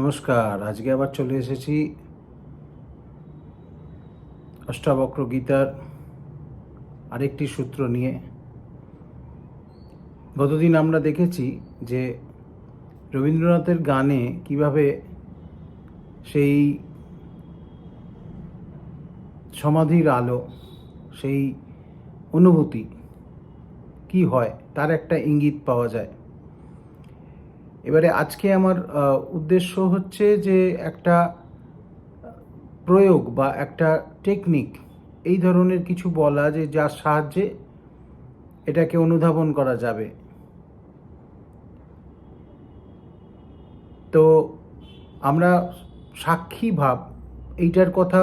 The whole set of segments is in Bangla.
নমস্কার, আজকে আবার চলে এসেছি অষ্টাবক্র গীতার আরেকটি সূত্র নিয়ে। গতদিন আমরা দেখেছি যে রবীন্দ্রনাথের গানে কীভাবে সেই সমাধির আলো, সেই অনুভূতি কি হয়, তার একটা ইঙ্গিত পাওয়া যায়। এবারে আজকে আমার উদ্দেশ্য হচ্ছে যে একটা প্রয়োগ বা একটা টেকনিক এই ধরনের কিছু বলা যে যার সাহায্যে এটাকে অনুধাবন করা যাবে। তো আমরা সাক্ষী ভাব, এইটার কথা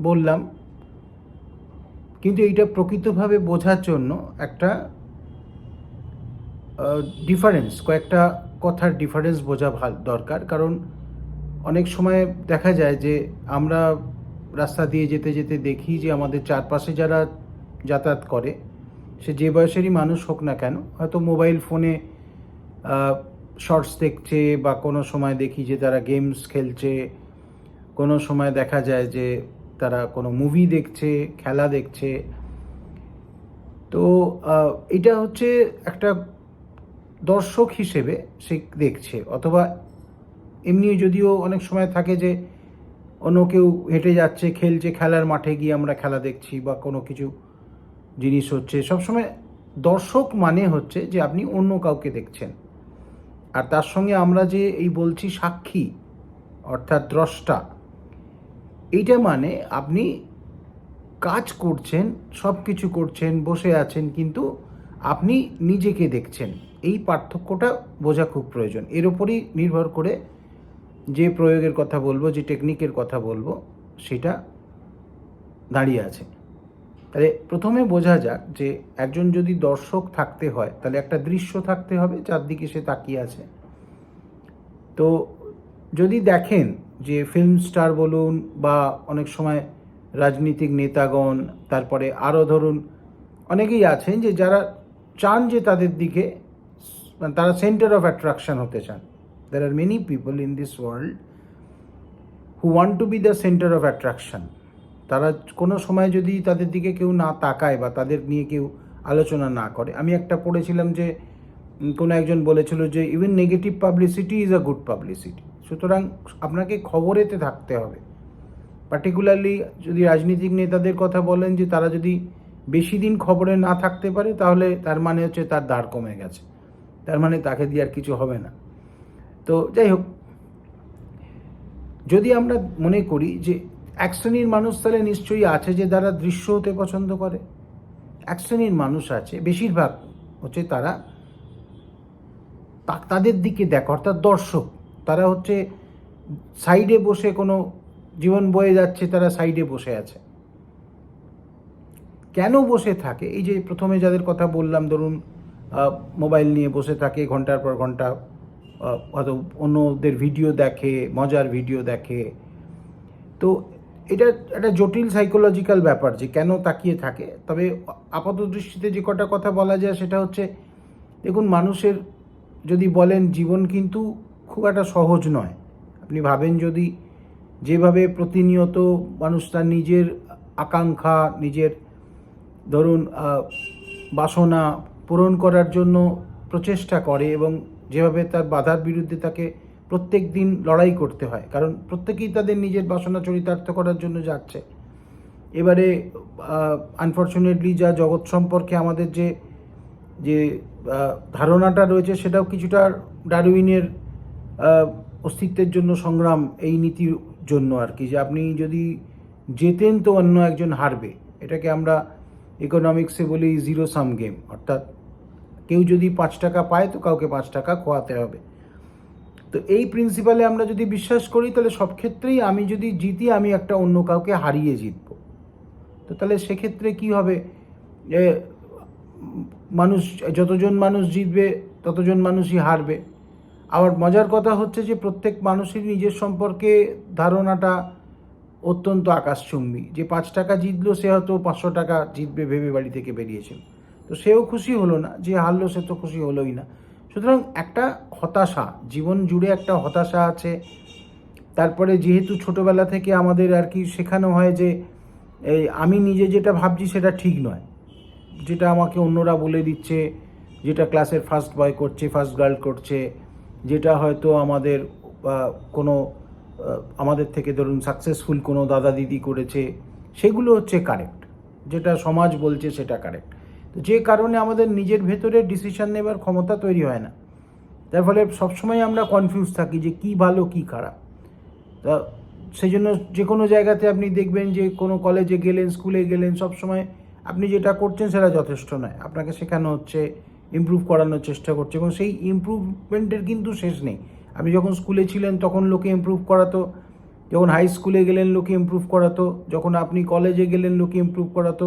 বললাম। কিন্তু এইটা প্রকৃতভাবে বোঝার জন্য একটা ডিফারেন্স কয়েকটা কথার ডিফারেন্স বোঝা দরকার। কারণ অনেক সময় দেখা যায় যে আমরা রাস্তা দিয়ে যেতে যেতে দেখি যে আমাদের চারপাশে যারা যাতায়াত করে, সে যে বয়সেরই মানুষ হোক না কেন, হয়তো মোবাইল ফোনে শর্টস দেখছে বা কোনো সময় দেখি যে তারা গেমস খেলছে, কোনো সময় দেখা যায় যে তারা কোনো মুভি দেখছে, খেলা দেখছে। তো এটা হচ্ছে একটা দর্শক হিসেবে সে দেখছে, অথবা এমনি যদিও অনেক সময় থাকে যে অন্য কেউ হেঁটে যাচ্ছে, খেলছে, খেলার মাঠে গিয়ে আমরা খেলা দেখছি বা কোনো কিছু জিনিস হচ্ছে, সবসময় দর্শক মানে হচ্ছে যে আপনি অন্য কাউকে দেখছেন। আর তার সঙ্গে আমরা যে এই বলছি সাক্ষী, অর্থাৎ দ্রষ্টা, এইটা মানে আপনি কাজ করছেন সব কিছু করছেন, বসে আছেন, কিন্তু আপনি নিজেকে দেখছেন। এই পার্থক্যটা বোঝা খুব প্রয়োজন। এর উপরই নির্ভর করে যে প্রয়োগের কথা বলব, যে টেকনিকের কথা বলব, সেটা দাঁড়িয়ে আছে। তাহলে প্রথমে বোঝা যাক যে একজন যদি দর্শক থাকতে হয়, তাহলে একটা দৃশ্য থাকতে হবে, চারদিকে সে তাকিয়ে আছে। তো যদি দেখেন যে ফিল্ম স্টার বলুন বা অনেক সময় রাজনীতিক নেতাগণ, তারপরে আরও ধরুন, অনেকেই আছেন যে যারা চান যে তাদের দিকে মানে তারা সেন্টার অফ অ্যাট্রাকশন হতে চান। There are many people in this world who want to be the centre of attraction তারা কোনো সময় যদি তাদের দিকে কেউ না তাকায় বা তাদের নিয়ে কেউ আলোচনা না করে। আমি একটা পড়েছিলাম যে কোনো একজন বলেছিল যে even negative publicity is a good publicity সুতরাং আপনাকে খবরেতে থাকতে হবে। পার্টিকুলারলি যদি রাজনীতিক নেতাদের কথা বলেন যে তারা যদি বেশি দিন খবরে না থাকতে পারে, তাহলে তার মানে হচ্ছে তার দাঁড় কমে গেছে। তার মানে তাকে দিয়ে আর কিছু হবে না। তো যাই হোক, যদি আমরা মনে করি যে এক শ্রেণির মানুষ তাহলে নিশ্চয়ই আছে যে তারা দৃশ্য হতে পছন্দ করে। এক শ্রেণির মানুষ আছে, বেশিরভাগ হচ্ছে তারা তাদের দিকে দেখো, অর্থাৎ দর্শক। তারা হচ্ছে সাইডে বসে কোনো জীবন বয়ে যাচ্ছে, তারা সাইডে বসে আছে। কেন বসে থাকে? এই যে প্রথমে যাদের কথা বললাম, ধরুন মোবাইল নিয়ে বসে থাকে, ঘণ্টার পর ঘণ্টা হয়তো অন্যদের ভিডিও দেখে, মজার ভিডিও দেখে। তো এটা একটা জটিল সাইকোলজিক্যাল ব্যাপার যে কেন তাকিয়ে থাকে। তবে আপাত দৃষ্টিতে যে কটা কথা বলা যায় সেটা হচ্ছে, দেখুন, মানুষের যদি বলেন, জীবন কিন্তু খুব একটা সহজ নয়। আপনি ভাবেন যদি যেভাবে প্রতিনিয়ত মানুষ তার নিজের আকাঙ্ক্ষা, নিজের ধরুন বাসনা পূরণ করার জন্য প্রচেষ্টা করে এবং যেভাবে তার বাধার বিরুদ্ধে তাকে প্রত্যেক দিন লড়াই করতে হয়, কারণ প্রত্যেকেই তাদের নিজের বাসনা চরিতার্থ করার জন্য যাচ্ছে। এবারে আনফর্চুনেটলি যা জগৎ সম্পর্কে আমাদের যে যে ধারণাটা রয়েছে সেটাও কিছুটা ডারউইনের অস্তিত্বের জন্য সংগ্রাম এই নীতির জন্য আর কি, যে আপনি যদি জেতেন তো অন্য একজন হারবে। এটাকে আমরা ইকোনমিক্সে বলি জিরো সাম গেম অর্থাৎ কেউ যদি পাঁচ টাকা পায় তো কাউকে পাঁচ টাকা খোয়াতে হবে। তো এই প্রিন্সিপালে আমরা যদি বিশ্বাস করি, তাহলে সব ক্ষেত্রেই আমি যদি জিতি, আমি একটা অন্য কাউকে হারিয়ে জিতবো। তো তাহলে সেক্ষেত্রে কি হবে? যে মানুষ, যতজন মানুষ জিতবে, ততজন মানুষই হারবে। আবার মজার কথা হচ্ছে যে প্রত্যেক মানুষের নিজের সম্পর্কে ধারণাটা অত্যন্ত আকাশচুম্বী। যে পাঁচ টাকা জিতলো, সে হয়তো পাঁচশো টাকা জিতবে ভেবে বাড়ি থেকে বেরিয়েছিল তো সেও খুশি হলো না, যে হারলো সে তো খুশি হলোই না। সুতরাং একটা হতাশা, জীবন জুড়ে একটা হতাশা আছে। তারপরে যেহেতু ছোটবেলা থেকে আমাদের আর কি শেখানো হয় যে, এই আমি নিজে যেটা ভাবছি সেটা ঠিক নয়। যেটা আমাকে অন্যরা বলে দিচ্ছে, যেটা ক্লাসের ফার্স্ট বয় করছে ফার্স্ট গার্ল করছে, যেটা হয়তো আমাদের কোনো আমাদের থেকে ধরুন সাকসেসফুল কোনো দাদা দিদি করেছে, সেগুলো হচ্ছে কারেক্ট যেটা সমাজ বলছে সেটা কারেক্ট তো যে কারণে আমাদের নিজের ভেতরে ডিসিশন নেবার ক্ষমতা তৈরি হয় না। তার ফলে সবসময় আমরা কনফিউজ থাকি যে কি ভালো, কি খারাপ। তা সেই জন্য যে কোনো জায়গাতে আপনি দেখবেন যে কোনো কলেজে গেলেন স্কুলে গেলেন সব সময় আপনি যেটা করছেন সেটা যথেষ্ট নয়। আপনাকে শেখানো হচ্ছে ইমপ্রুভ করানোর চেষ্টা করছে এবং সেই ইমপ্রুভমেন্টের কিন্তু শেষ নেই। আপনি যখন স্কুলে ছিলেন তখন লোকে ইম্প্রুভ করাতো, যখন হাই স্কুলে গেলেন লোকে ইমপ্রুভ করাতো, যখন আপনি কলেজে গেলেন লোকে ইমপ্রুভ করাতো,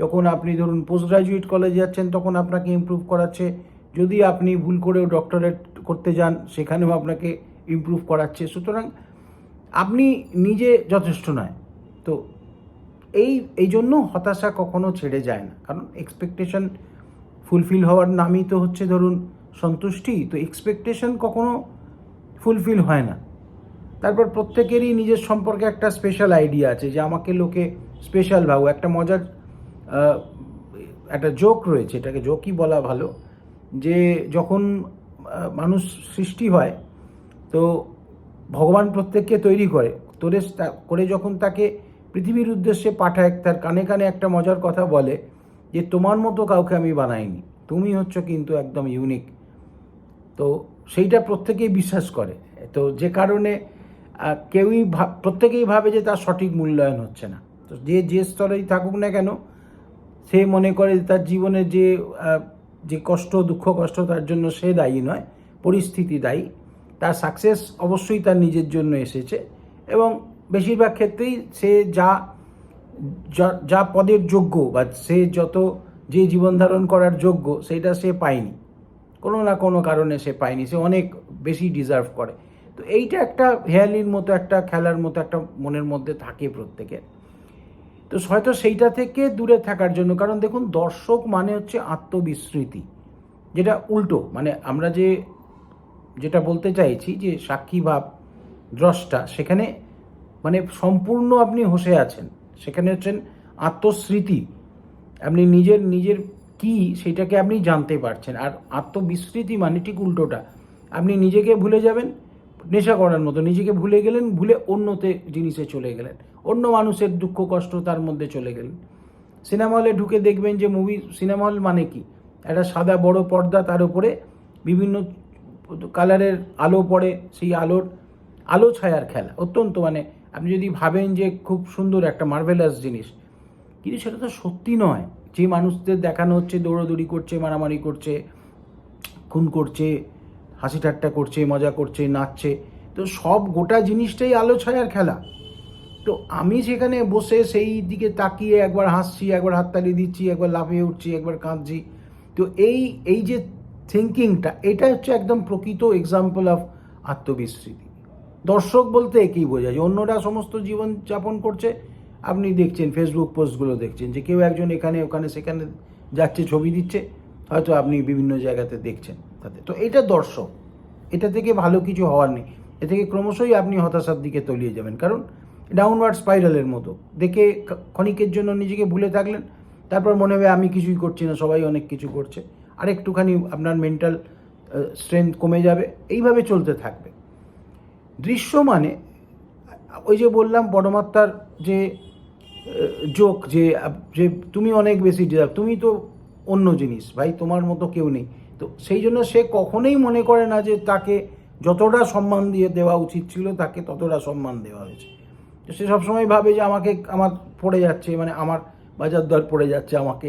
যখন আপনি ধরুন পোস্ট গ্রাজুয়েট কলেজে যাচ্ছেন তখন আপনাকে ইমপ্রুভ করাচ্ছে, যদি আপনি ভুল করেও ডক্টরেট করতে যান, সেখানেও আপনাকে ইমপ্রুভ করাচ্ছে। সুতরাং আপনি নিজে যথেষ্ট নয়। তো এই এই জন্য হতাশা কখনো ছেড়ে যায় না। কারণ এক্সপেকটেশন ফুলফিল হওয়ার নামই তো হচ্ছে ধরুন সন্তুষ্টি। তো এক্সপেকটেশন কখনো ফুলফিল হয় না। তারপর প্রত্যেকেরই নিজের সম্পর্কে একটা স্পেশাল আইডিয়া আছে যে আমাকে লোকে স্পেশাল ভাবো একটা মজার একটা জোক রয়েছে, এটাকে জোকই বলা ভালো, যে যখন মানুষ সৃষ্টি হয়, তো ভগবান প্রত্যেককে তৈরি করে। তোরে করে যখন তাকে পৃথিবীর উদ্দেশ্যে পাঠায়, তার কানে কানে একটা মজার কথা বলে যে, তোমার মতো কাউকে আমি বানাইনি। তুমি হচ্ছে কিন্তু একদম ইউনিক তো সেইটা প্রত্যেকেই বিশ্বাস করে। তো যে কারণে কেউই প্রত্যেকেই ভাবে যে তার সঠিক মূল্যায়ন হচ্ছে না। তো যে যে স্তরেই থাকুক না কেন, সে মনে করে তার জীবনে যে যে কষ্ট, দুঃখ, কষ্ট তার জন্য সে দায়ী নয়, পরিস্থিতি দায়ী, তার সাকসেস অবশ্যই তার নিজের জন্য এসেছে এবং বেশিরভাগ ক্ষেত্রেই সে যা- যা পদের যোগ্য বা সে যত, যে জীবন ধারণ করার যোগ্য, সেটা সে পায়নি। কোনো না কোনো কারণে সে পায়নি, সে অনেক বেশি ডিজার্ভ করে। তো এইটা একটা হেয়ালির মতো, একটা খেলার মতো, একটা মনের মধ্যে থাকে প্রত্যেকের। তো হয়তো সেইটা থেকে দূরে থাকার জন্য, কারণ দেখুন দর্শক মানে হচ্ছে আত্মবিস্মৃতি, যেটা উল্টো। মানে আমরা যে, যেটা বলতে চাইছি যে সাক্ষী ভাব দ্রষ্টা, সেখানে মানে সম্পূর্ণ আপনি হসে আছেন। সেখানে হচ্ছেন আত্মস্মৃতি। আপনি নিজের নিজের কি সেটাকে আপনি জানতে পারছেন। আর আত্মবিস্মৃতি মানে ঠিক উল্টোটা। আপনি নিজেকে ভুলে যাবেন, নেশা করার মতো। নিজেকে ভুলে গেলেন, ভুলে অন্যতে জিনিসে চলে গেলেন। অন্য মানুষের দুঃখ, কষ্ট তার মধ্যে চলে গেলেন। সিনেমা হলে ঢুকে দেখবেন যে মুভি সিনেমা হল মানে কি? একটা সাদা বড় পর্দা তার উপরে, বিভিন্ন কালারের আলো পড়ে সেই আলোর, আলো ছায়ার খেলা। অত্যন্ত মানে আপনি যদি ভাবেন যে খুব সুন্দর একটা মার্ভেলাস জিনিস, কিন্তু সেটা তো সত্যি নয়। যে মানুষদের দেখানো হচ্ছে, দৌড়াদৌড়ি করছে, মারামারি করছে, খুন করছে, হাসি ঠাট্টা করছে, মজা করছে, নাচছে, তো সব গোটা জিনিসটাই আলো ছায়ার খেলা। তো আমি সেখানে বসে সেই দিকে তাকিয়ে একবার হাসছি, একবার হাততালি দিচ্ছি, একবার লাফিয়ে উঠছি, একবার কাঁদছি। তো এই এই যে থিঙ্কিংটা এটা হচ্ছে একদম প্রকৃত এক্সাম্পল অফ আত্মবিস্মৃতি। দর্শক বলতে একই বোঝায় যে অন্যরা সমস্ত জীবন যাপন করছে আপনি দেখছেন ফেসবুক পোস্টগুলো দেখছেন যে কেউ একজন এখানে, ওখানে, সেখানে যাচ্ছে, ছবি দিচ্ছে, হয়তো আপনি বিভিন্ন জায়গাতে দেখছেন তাতে। তো এটা দর্শক, এটা থেকে ভালো কিছু হওয়ার নেই। এ থেকে ক্রমশই আপনি হতাশার দিকে তলিয়ে যাবেন। কারণ ডাউনওয়ার্ড স্পাইরালের মতো। দেখে ক্ষণিকের জন্য নিজেকে ভুলে থাকলেন, তারপর মনে হবে আমি কিছুই করছি না, সবাই অনেক কিছু করছে। আর একটুখানি আপনার মেন্টাল স্ট্রেংথ কমে যাবে। এইভাবে চলতে থাকবে। দৃশ্য মানে ওই যে বললাম, পরমাত্মার যে জোক যে যে তুমি অনেক বেশি ডিজার্ভ তুমি তো অন্য জিনিস, ভাই, তোমার মতো কেউ নেই। তো সেই জন্য সে কখনোই মনে করে না যে তাকে যতটা সম্মান দিয়ে দেওয়া উচিত ছিল, তাকে ততটা সম্মান দেওয়া হয়েছে। তো সে সবসময় ভাবে যে আমাকে, আমার পড়ে যাচ্ছে মানে আমার বাজার দর পড়ে যাচ্ছে আমাকে।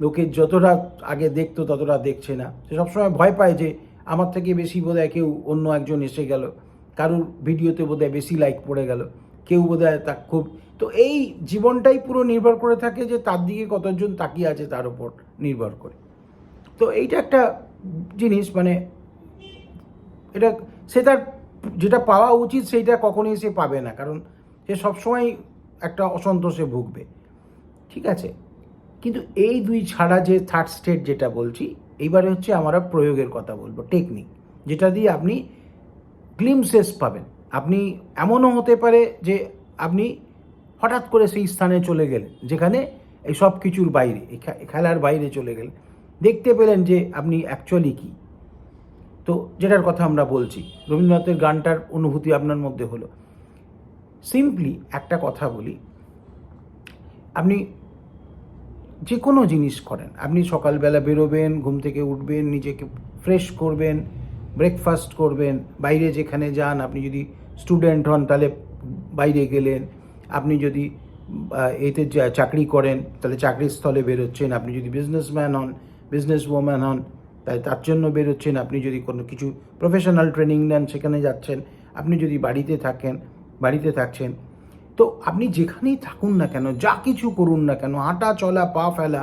লোকে যতটা আগে দেখতো, ততটা দেখছে না। সে সবসময় ভয় পায় যে আমার থেকে বেশি বোধহয় কেউ অন্য একজন এসে গেল। কারুর ভিডিওতে বোধহয় বেশি লাইক পড়ে গেল। কেউ বোধহয় তা খুব তো এই জীবনটাই পুরো নির্ভর করে থাকে যে তার দিকে কতজন তাকিয়ে আছে তার উপর নির্ভর করে। তো এইটা একটা জিনিস মানে এটা সে তার যেটা পাওয়া উচিত সেইটা কখনোই সে পাবে না, কারণ সে সবসময় একটা অসন্তোষে ভুগবে। ঠিক আছে? কিন্তু এই দুই ছাড়া যে থার্ড স্টেট যেটা বলছি, এইবারে হচ্ছে আমরা প্রয়োগের কথা বলব টেকনিক যেটা দিয়ে আপনি গ্লিমসেস পাবেন। আপনি এমনও হতে পারে যে আপনি হঠাৎ করে সেই স্থানে চলে গেলেন, যেখানে এই সব কিছুর বাইরে খেলার বাইরে চলে গেলেন। দেখতে পেলেন যে আপনি অ্যাকচুয়ালি কী। তো যেটার কথা আমরা বলছি, রবীন্দ্রনাথের গানটার অনুভূতি আপনার মধ্যে হলো। সিম্পলি একটা কথা বলি, আপনি যে কোনো জিনিস করেন, আপনি সকালবেলা বেরোবেন, ঘুম থেকে উঠবেন, নিজেকে ফ্রেশ করবেন ব্রেকফাস্ট করবেন, বাইরে যেখানে যান, আপনি যদি স্টুডেন্ট হন, তাহলে বাইরে গেলেন। আপনি যদি এতে চাকরি করেন, তাহলে চাকরির স্থলে বেরোচ্ছেন। আপনি যদি বিজনেসম্যান হন বিজনেস ওম্যান হন, তাই তার জন্য বেরোচ্ছেন। আপনি যদি কোনো কিছু প্রফেশনাল ট্রেনিং নেন, সেখানে যাচ্ছেন। আপনি যদি বাড়িতে থাকেন, বাড়িতে থাকছেন। তো আপনি যেখানেই থাকুন না কেন, যা কিছু করুন না কেন, হাঁটা, চলা, পা ফেলা,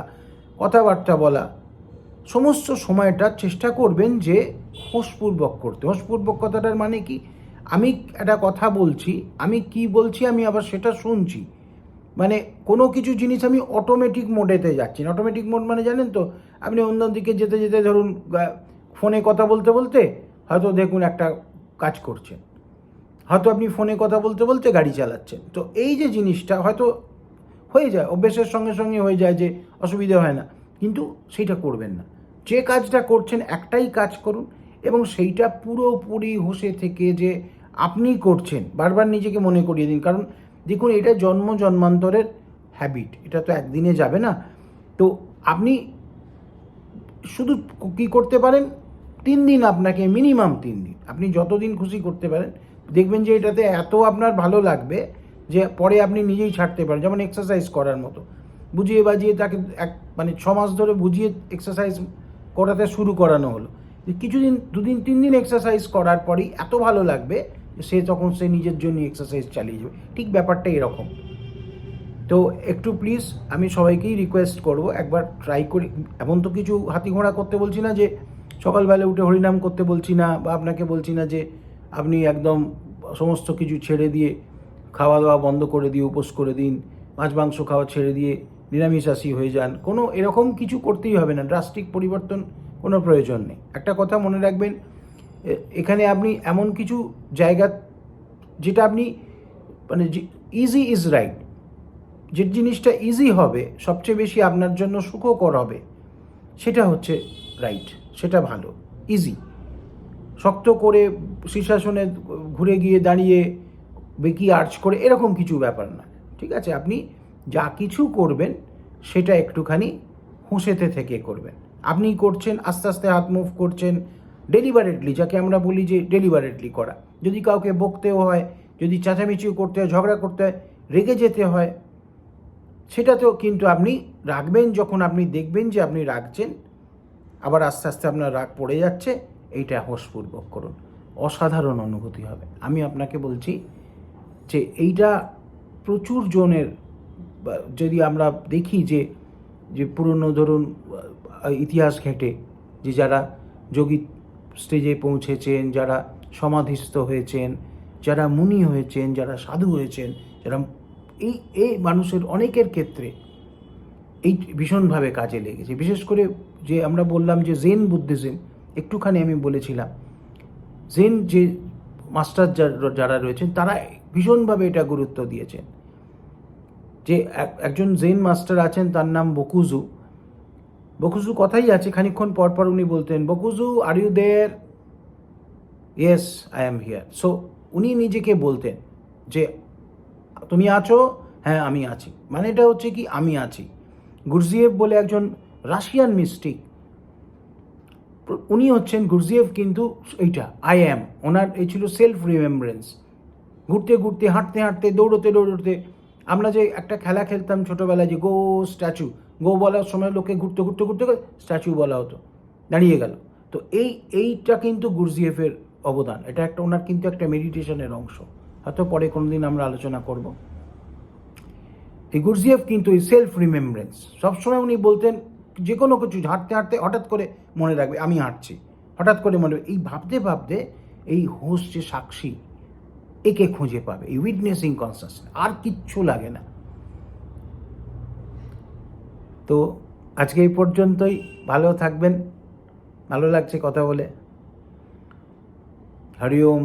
কথাবার্তা বলা, সমস্ত সময়টা চেষ্টা করবেন যে হোসপূর্বক করতে। হোসপূর্বক কথাটার মানে কি? আমি একটা কথা বলছি, আমি কি বলছি আমি আবার সেটা শুনছি। মানে কোনো কিছু জিনিস আমি অটোমেটিক মোডেতে যাচ্ছি না। অটোমেটিক মোড মানে জানেন তো, আপনি অন্য দিকে যেতে যেতে ধরুন ফোনে কথা বলতে বলতে হয়তো দেখুন একটা কাজ করছেন। হয়তো আপনি ফোনে কথা বলতে বলতে গাড়ি চালাচ্ছেন। তো এই যে জিনিসটা হয়তো হয়ে যায়, অভ্যেসের সঙ্গে সঙ্গে হয়ে যায় যে অসুবিধা হয় না। কিন্তু সেইটা করবেন না। যে কাজটা করছেন একটাই কাজ করুন এবং সেইটা পুরোপুরি হোসে থেকে যে আপনি করছেন, বারবার নিজেকে মনে করিয়ে দিন। কারণ দেখুন, এটা জন্ম জন্মান্তরের হ্যাবিট এটা তো একদিনে যাবে না। তো আপনি শুধু কী করতে পারেন? তিন দিন আপনাকে মিনিমাম তিন দিন। আপনি যতদিন খুশি করতে পারেন, দেখবেন যে এটাতে এত আপনার ভালো লাগবে যে পরে আপনি নিজেই ছাড়তে পারেন। যেমন এক্সারসাইজ করার মতো। বুঝিয়ে বাজিয়ে তাকে এক মানে ছ মাস ধরে বুঝিয়ে এক্সারসাইজ করাতে শুরু করানো হলো। কিছুদিন, দুদিন, তিন দিন এক্সারসাইজ করার পরেই এত ভালো লাগবে সে তখন সে নিজের জন্য এক্সারসাইজ চালিয়ে যাবে, ঠিক ব্যাপারটা এরকম। তো একটু প্লিজ আমি সবাইকেই রিকোয়েস্ট করব, একবার ট্রাই করি, এমন তো কিছু হাতি ঘোড়া করতে বলছি না যে সকালবেলা উঠে হরিনাম করতে বলছি না বা আপনাকে বলছি না যে আপনি একদম সমস্ত কিছু ছেড়ে দিয়ে খাওয়া দাওয়া বন্ধ করে দিয়ে, উপোস করে দিন, মাছ, মাংস খাওয়া ছেড়ে দিয়ে নিরামিষাশী হয়ে যান। কোনো এরকম কিছু করতেই হবে না ড্রাস্টিক পরিবর্তন কোনো প্রয়োজন নেই। একটা কথা মনে রাখবেন এখানে আপনি এমন কিছু জায়গা যেটা আপনি মানে ইজি ইজ রাইট যে জিনিসটা ইজি হবে, সবচেয়ে বেশি আপনার জন্য সুখকর হবে, সেটা হচ্ছে রাইট সেটা ভালো ইজি শক্ত করে শীর্ষাসনে ঘুরে গিয়ে দাঁড়িয়ে বেকি আর্চ করে, এরকম কিছু ব্যাপার না। ঠিক আছে, আপনি যা কিছু করবেন, সেটা একটুখানি হুঁশেতে থেকে করবেন। আপনি করছেন, আস্তে আস্তে হাত মুভ করছেন ডেলিভারেটলি যাকে আমরা বলি যে ডেলিভারেটলি করা। যদি কাউকে বকতেও হয়, যদি চেঁচামেচিও করতে হয়, ঝগড়া করতে হয়, রেগে যেতে হয়, সেটাতেও কিন্তু আপনি রাখবেন, যখন আপনি দেখবেন যে আপনি রাখছেন, আবার আস্তে আস্তে আপনার রাগ পড়ে যাচ্ছে, এইটা হোসপূর্বক করুন। অসাধারণ অনুভূতি হবে। আমি আপনাকে বলছি যে এইটা প্রচুর জনের যদি আমরা দেখি যে যে পুরনো ধরুন ইতিহাস ঘেঁটে, যে যারা যোগী স্টেজে পৌঁছেছেন, যারা সমাধিস্থ হয়েছেন, যারা মুনি হয়েছেন, যারা সাধু হয়েছেন, যারা এই এই মানুষের অনেকের ক্ষেত্রে এই ভীষণভাবে কাজে লেগেছে। বিশেষ করে যে আমরা বললাম যে জেন বুদ্ধিজম একটুখানি আমি বলেছিলাম জেন যে মাস্টার যারা রয়েছেন, তারা ভীষণভাবে এটা গুরুত্ব দিয়েছেন। যে এক- একজন জেন মাস্টার আছেন, তার নাম বকুজু। বকুজু কথাই আছে, খানিকক্ষণ পর পর উনি বলতেন, বকুজু are you there yes I am here so উনি নিজেকে বলতেন যে, তুমি আছো? হ্যাঁ আমি আছি। মানে এটা হচ্ছে কি, আমি আছি। গুরজিয়েভ বলে একজন রাশিয়ান মিস্টিক উনি হচ্ছেন গুরজিয়েভ কিন্তু এইটা আই অ্যাম ওনার এই ছিল সেলফ রিমেম্বারেন্স ঘুরতে ঘুরতে, হাঁটতে হাঁটতে, দৌড়তে দৌড়তে আমরা যে একটা খেলা খেলতাম ছোটোবেলায় যে গো স্ট্যাচু গো বলার সময় লোকে ঘুরতে ঘুরতে ঘুরতে স্ট্যাচু বলা হতো, দাঁড়িয়ে গেল। তো এই, এইটা কিন্তু গুরজিয়েফের অবদান। এটা একটা, ওনার কিন্তু একটা মেডিটেশনের অংশ। হয়তো পরে কোনোদিন আমরা আলোচনা করব। এই গুরজিয়েফ কিন্তু এই সেলফ রিমেম্বারেন্স সবসময় উনি বলতেন, যে কোনো কিছু হাঁটতে হাঁটতে হঠাৎ করে মনে রাখবে, আমি হাঁটছি। হঠাৎ করে মনে এই ভাবতে ভাবতে এই হোস যে সাক্ষী, একে খুঁজে পাবে, এই উইটনেসিং কনসাস আর কিচ্ছু লাগে না। তো আজকে এই পর্যন্তই। ভালো থাকবেন। ভালো লাগছে কথা বলে। হরি ওম